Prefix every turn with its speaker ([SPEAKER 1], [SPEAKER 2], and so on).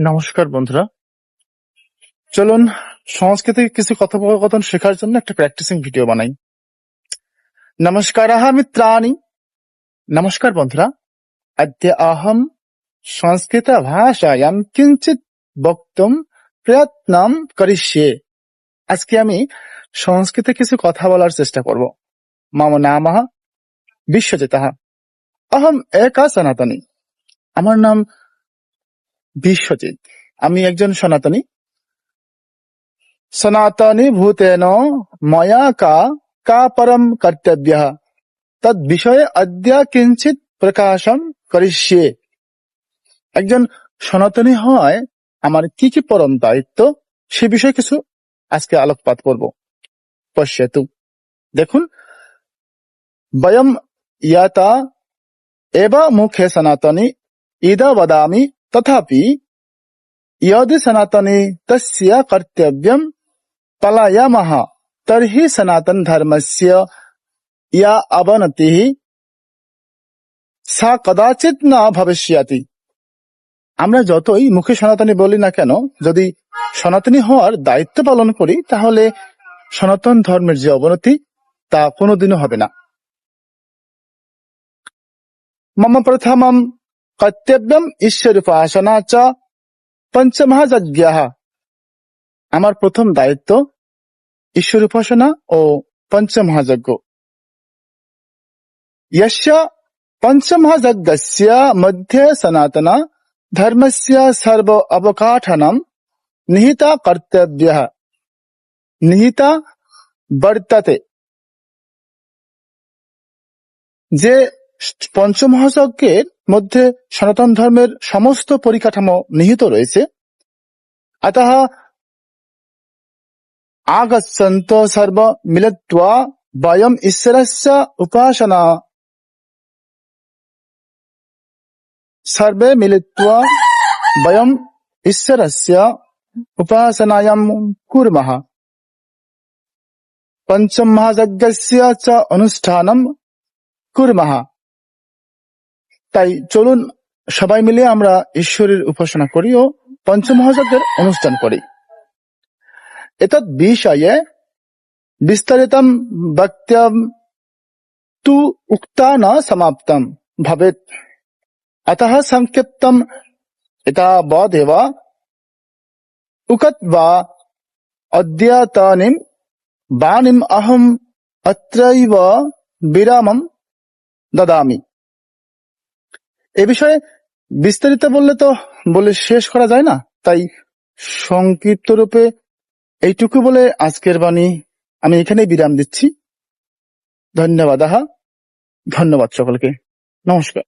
[SPEAKER 1] নমস্কার বন্ধুরা। চলুন সংস্কৃতে কিছু কথোপকথন শেখার জন্য একটা প্র্যাকটিসিং ভিডিও বানাই। নমস্কার মিত্রাণি। নমস্কার বন্ধুরা। আদ্য অহম সংস্কৃত ভাষায়াম কিঞ্চিত বক্তুম প্রয়ত্নম করিষ্যে। আজকে আমি সংস্কৃতে কিছু কথা বলার চেষ্টা করব। মম নাম বিশ্বজিত। অহম একা সনাতনী। আমার নাম বিশ্বজিৎ। আমি একজন সনাতনী। সনাতনী ভূতেন ময়া কা কা পরম কর্তব্য। তদ বিষয়ে অদ্য কিঞ্চিত প্রকাশম করিষ্যে। একজন সনাতনী হয়, আমার কি কি পরম দায়িত্ব? সে বিষয়ে কিছু আজকে আলোকপাত করব। পশ্যতু। দেখুন, বয়ম ইয়াতা, এব মুখে সনাতনী, ইদা বদামি তথাপি यदि सनातने तस्य कर्तव्यं पलायामः तर्हि सनातन धर्मस्य या अवनतिः सा কদাচিৎ না ভবিষ্যতি আমরা যতই মুখে সনাতনী বলি না কেন যদি সনাতনী হওয়ার দায়িত্ব পালন করি তাহলে সনাতন ধর্মের যে অবনতি তা কোনোদিনও হবে না মম প্রথমম কর্তব্যম ঈশ্বর উপাসনা চ পঞ্চমহাযজ্ঞ আমার প্রথম দায়িত্ব ঈশ্বর উপাসনা ও পঞ্চমহাযজ্ঞ यस्य पञ्चमहायज्ञस्य मध्ये सनातन धर्मस्य सर्व अवकाठनं निहिता कर्तव्यः निहिता বর্ততে যে পঞ্চমহাযজ্ঞের মধ্যে সনাতন ধর্মের সমস্ত পরিকাঠামো নিহিত রয়েছে। অতঃ আগন্ত সর্ব মিলত্বা বয়ম ঈশ্বরস্য উপাসনা। সর্বে মিলিত্বা বয়ম ঈশ্বরস্য উপাসনায়াম কুর্মহ পঞ্চমহাযজ্ঞস্য চ অনুষ্ঠানম কুর্মহ তাই চলুন সবাই মিলে আমরা ঈশ্বরের উপাসনা করি ও পঞ্চমহাজাতের অনুষ্ঠান করি। এতৎ বিষয়ে বিস্তারিতম বক্তম তু উক্তা না সমাপ্তম। ভাবে অতঃ সংক্ষিপ্তম এটা বদেব। উকত বা অদ্যতনিম বাণীম অহম অত্রৈব বিরামম দদামি। এ বিষয়ে বিস্তারিত বললে তো বলে শেষ করা যায় না। তাই সংক্ষিপ্ত রূপে এইটুকু বলে আজকের বাণী আমি এখানেই বিরাম দিচ্ছি। ধন্যবাদ, আহা। ধন্যবাদ সকলকে। নমস্কার।